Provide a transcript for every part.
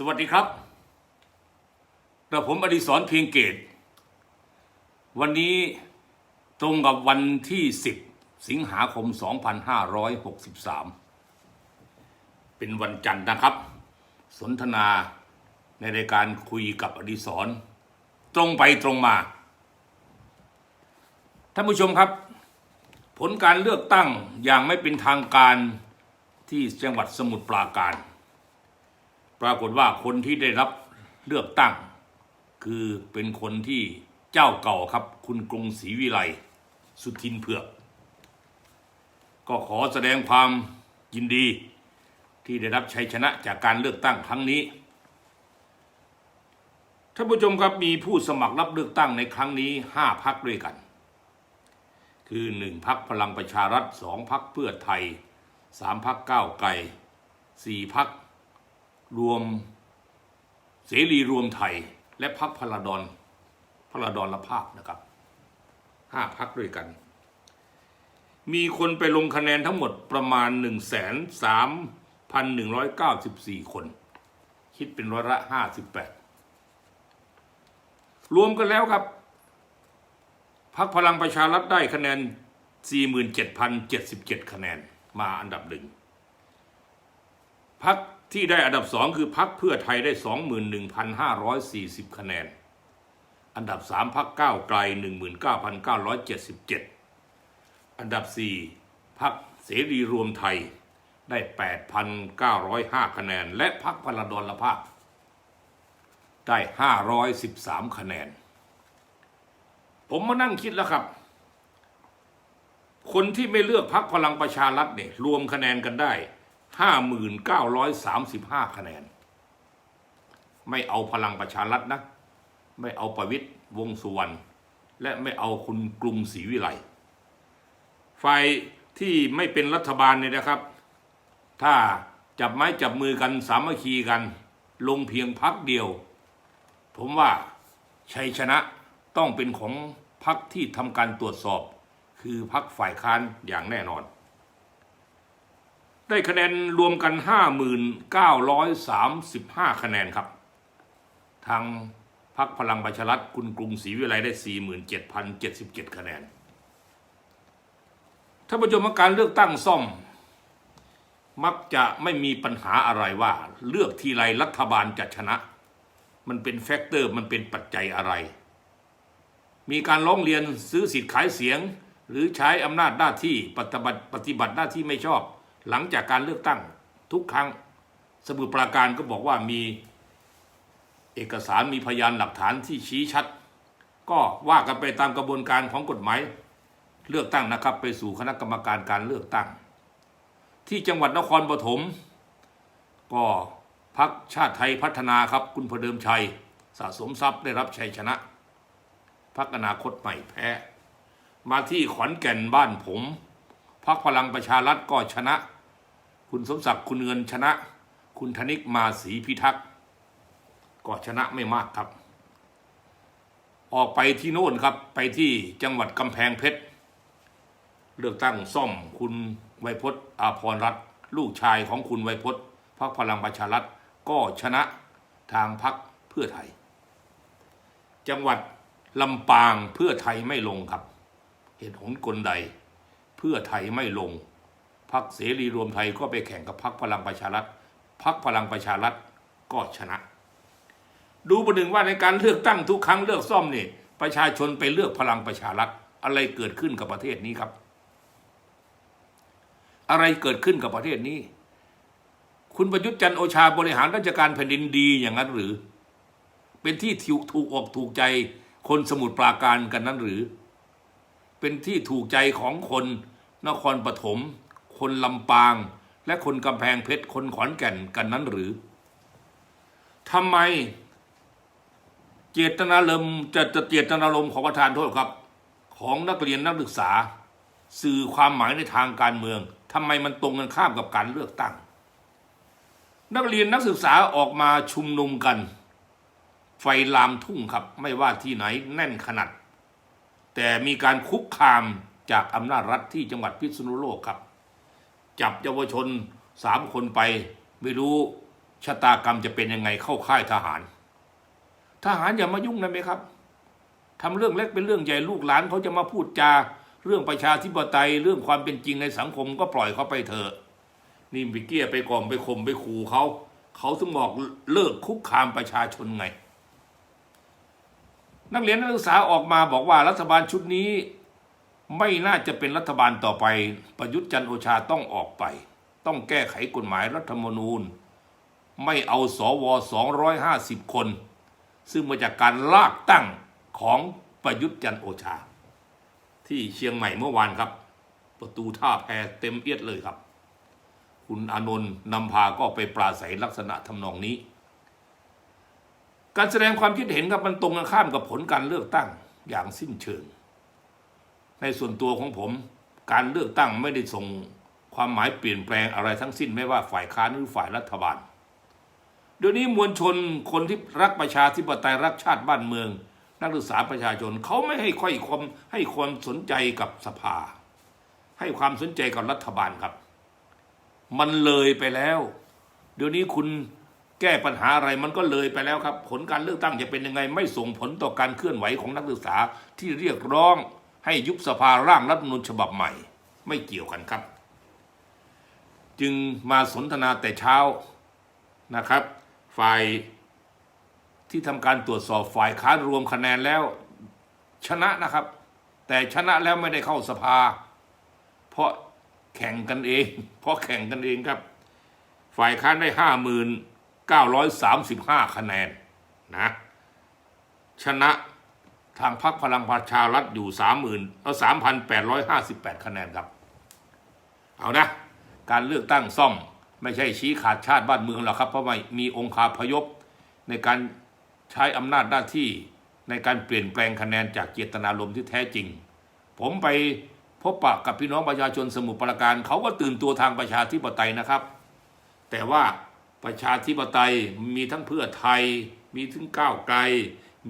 สวัสดีครับกระผมอดิศรเพียงเกต วันนี้ตรงกับวันที่ 10 สิงหาคม 2563 เป็นวันจันทร์นะครับ สนทนาในรายการคุยกับอดิศรตรงไปตรงมา ท่านผู้ชมครับ ผลการเลือกตั้งอย่างไม่เป็นทางการที่จังหวัดสมุทรปราการ ปรากฏว่าคนที่ได้รับเลือกตั้ง คือเป็นคนที่เจ้าเก่าครับ คุณกรุงศรีวิไลสุทินเผือก ก็ขอแสดงความยินดีที่ได้รับชัยชนะจากการเลือกตั้งครั้งนี้ท่านผู้ชมครับมีผู้สมัครรับเลือกตั้งในครั้งนี้ห้าพักด้วยกัน คือหนึ่งพักพลังประชารัฐสองพักเพื่อไทยสามพักก้าวไกลสี่พัก รวมเสรีรวมไทย และพักพลดอนพลดอนละภาพนะครับห้าพักด้วยกัน มีคนไปลงคะแนนทั้งหมดประมาณ 1 3 1 9 4 คน คิดเป็นร้อยละ 58 รวมกันแล้วครับพักพลังประชารัฐได้คะแนน 47,077 คะแนนมาอันดับหนึ่งพัก ที่ได้อันดับสองคือพักเพื่อไทยได้ 21,540 คะแนน อันดับสามพักก้าวไกล 19,977 อันดับสี่พักเสรีรวมไทยได้ 8,905 คะแนน และพักพลดลภาพได้ 513 คะแนน ผมมานั่งคิดแล้วครับ คนที่ไม่เลือกพักพลังประชารัฐเนี่ยรวมคะแนนกันได้ 5,935 คะแนน ไม่เอาพลังประชารัฐนะ ไม่เอาประวิตยวงสุวรรณและไม่เอาคุณกรุงศรีวิไลฝ่ายที่ไม่เป็นรัฐบาลเนี่ยนะครับ ถ้าจับไม้จับมือกันสามัคคีกัน ลงเพียงพักเดียว ผมว่าชัยชนะต้องเป็นของพักที่ทำการตรวจสอบ คือพักฝ่ายค้านอย่างแน่นอน ได้คะแนนรวมกัน 5,935 คะแนนครับ ทางพักพลังประชารัฐคุณกรุงศรีวิไลได้ 47,077 คะแนนถ้านผู้ชมการเลือกตั้งซ่อม มักจะไม่มีปัญหาอะไรว่า เลือกทีไรรัฐบาลจะชนะ มันเป็นแฟกเตอร์มันเป็นปัจจัยอะไร มีการร้องเรียนซื้อสิทธิ์ขายเสียง หรือใช้อำนาจหน้าที่ปฏิบัติปฏิบัติหน้าที่ไม่ชอบ หลังจากการเลือกตั้งทุกครั้ง สมุทรปราการก็บอกว่ามีเอกสารมีพยานหลักฐานที่ชี้ชัด ก็ว่ากันไปตามกระบวนการของกฎหมายเลือกตั้งนะครับ ไปสู่คณะกรรมการการเลือกตั้ง ที่จังหวัดนครปฐมก็พักชาติไทยพัฒนาครับคุณพเดิมชัย สะสมทรัพย์ได้รับชัยชนะพักอนาคตใหม่แพ้ มาที่ขอนแก่นบ้านผมพักพลังประชารัฐก็ชนะ คุณสมศักดิ์คุณเงินชนะ คุณธนิกมาศรีพิทักษ์ก็ชนะไม่มากครับ ออกไปที่โน่นครับ ไปที่จังหวัดกำแพงเพชร เลือกตั้งซ่อมคุณไวยพจน์อาภรรัตลูกชายของคุณไวยพจน์พักพลังประชารัฐก็ชนะทางพักเพื่อไทย จังหวัดลำปางเพื่อไทยไม่ลงครับ เหตุผลกลใด เพื่อไทยไม่ลง พักเสรีรวมไทยก็ไปแข่งกับพักพลังประชารัฐพักพลังประชารัฐก็ชนะ ดูประหนึ่งว่าในการเลือกตั้งทุกครั้งเลือกซ่อมนี่ประชาชนไปเลือกพลังประชารัฐอะไรเกิดขึ้นกับประเทศนี้ครับ อะไรเกิดขึ้นกับประเทศนี้ คุณประยุทธ์จันโอชาบริหารราชการแผ่นดินดีอย่างนั้นหรือ เป็นที่ถูกอกถูกใจคนสมุทรปราการกันนั้นหรือ เป็นที่ถูกใจของคนนครปฐม คนลำปาง และคนกำแพงเพชรคนขอนแก่นกันนั้นหรือทำไม เจตนาลมจะจะเจตนารมของประธานโทษครับ ของนักเรียนนักศึกษา สื่อความหมายในทางการเมืองทำไมมันตรงกันข้ามกับการเลือกตั้ง นักเรียนนักศึกษาออกมาชุมนุมกัน ไฟลามทุ่งครับ ไม่ว่าที่ไหนแน่นขนาดแต่มีการคุกคามจากอำนาจรัฐที่จังหวัดพิษณุโลกครับ จับเยาวชนสามคนไป ไม่รู้ชะตากรรมจะเป็นยังไงเข้าค่ายทหาร ทหารอย่ามายุ่งนะไหมครับทำเรื่องเล็กเป็นเรื่องใหญ่ลูกหลานเขาจะมาพูดจาเรื่องประชาธิปไตยเรื่องความเป็นจริงในสังคมก็ปล่อยเขาไปเถอะนี่ไปเกี้ยไปกล่อมไปข่มไปขู่เขาเขาถึงบอกเลิกคุกคามประชาชนไง นักเรียนนักศึกษาออกมาบอกว่ารัฐบาลชุดนี้ ไม่น่าจะเป็นรัฐบาลต่อไป ประยุทธ์จันโอชาต้องออกไป ต้องแก้ไขกฎหมายรัฐธรรมนูญ ไม่เอาสวอ250 คน ซึ่งมาจากการลากตั้งของประยุทธ์จันโอชา ที่เชียงใหม่เมื่อวานครับ ประตูท่าแพเต็มเอียดเลยครับ คุณอานนท์นำพาก็ไปปราศัยลักษณะทำนองนี้ การแสดงความคิดเห็นครับมันตรงกันข้ามกับผลการเลือกตั้งอย่างสิ้นเชิง ในส่วนตัวของผม การเลือกตั้งไม่ได้ส่งความหมายเปลี่ยนแปลงอะไรทั้งสิ้นไม่ว่าฝ่ายค้านหรือฝ่ายรัฐบาลเดี๋ยวนี้มวลชนคนที่รักประชาธิปไตยรักชาติบ้านเมือง นักศึกษาประชาชนเขาไม่ให้ค่อยความให้ความสนใจกับสภา ให้ความสนใจกับรัฐบาลครับ มันเลยไปแล้ว เดี๋ยวนี้คุณแก้ปัญหาอะไรมันก็เลยไปแล้วครับ ผลการเลือกตั้งจะเป็นยังไง ไม่ส่งผลต่อการเคลื่อนไหวของนักศึกษาที่เรียกร้อง ให้ยุบสภาร่างรัฐมนูญฉบับใหม่ ไม่เกี่ยวกันครับ จึงมาสนทนาแต่เช้านะครับ ฝ่ายที่ทำการตรวจสอบฝ่ายค้านรวมคะแนนแล้วชนะนะครับ แต่ชนะแล้วไม่ได้เข้าสภา เพราะแข่งกันเอง เพราะแข่งกันเองครับ ฝ่ายค้านได้ห้าหมื่นเก้าร้อยสามสิบห้าคะแนนนะชนะ ทางพรรคพลังประชารัฐอยู่สามหมื่นเอาสามพันแปดร้อยห้าสิบแปดคะแนนครับ เอานะ การเลือกตั้งซ่อมไม่ใช่ชี้ขาดชาติบ้านเมืองหรอกครับ เพราะว่ามีองค์คาพยพในการใช้อำนาจหน้าที่ในการเปลี่ยนแปลงคะแนนจากเจตนารมณ์ที่แท้จริง ผมไปพบปะกับพี่น้องประชาชนสมุทรปราการเขาก็ตื่นตัวทางประชาธิปไตยนะครับ แต่ว่าประชาธิปไตยมีทั้งเพื่อไทย มีถึงก้าวไกล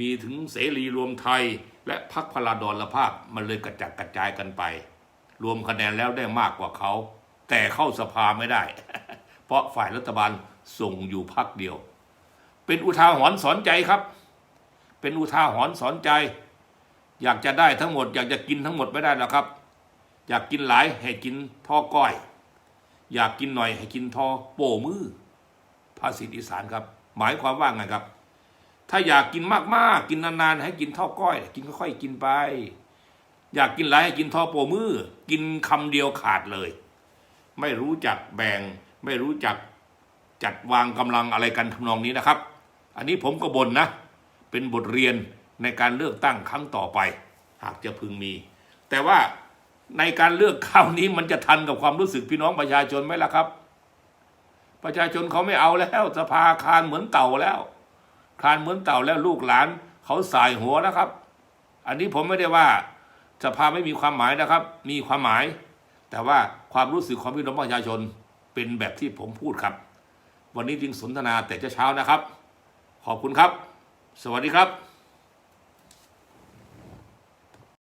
มีถึงเสรีรวมไทย และพรรคพลาดอนละภาพมันเลยกระจัดกระจายกันไป รวมคะแนนแล้วได้มากกว่าเขา แต่เข้าสภาไม่ได้ เพราะฝ่ายรัฐบาลส่งอยู่พักเดียว เป็นอุทาหรณ์สอนใจครับ เป็นอุทาหรณ์สอนใจ อยากจะได้ทั้งหมด อยากจะกินทั้งหมดไม่ได้หรอกครับ อยากกินหลายให้กินท่อก้อย อยากกินหน่อยให้กินทอโป้มือภาษีอีสานครับ หมายความว่าไงครับ ถ้าอยากกินมากๆ กินนานๆ ให้กินเท่าก้อย กินค่อยๆ กินไป อยากกินหลายให้กินท่อโปมือ กินคำเดียวขาดเลย ไม่รู้จักแบ่ง ไม่รู้จักจัดวางกำลังอะไรกันทำนองนี้นะครับ อันนี้ผมก็บ่นนะ เป็นบทเรียนในการเลือกตั้งครั้งต่อไป หากจะพึงมี แต่ว่าในการเลือกคราวนี้มันจะทันกับความรู้สึกพี่น้องประชาชนไหมล่ะครับ ประชาชนเขาไม่เอาแล้วสภาคารเหมือนเต่าแล้ว คลานเหมือนเต่าแล้วลูกหลาน เขาสายหัวแล้วครับ อันนี้ผมไม่ได้ว่าสภาไม่มีความหมายนะครับ มีความหมาย แต่ว่าความรู้สึกของพี่น้องประชาชนเป็นแบบที่ผมพูดครับ วันนี้จึงสนทนาแต่เช้านะครับ ขอบคุณครับ สวัสดีครับ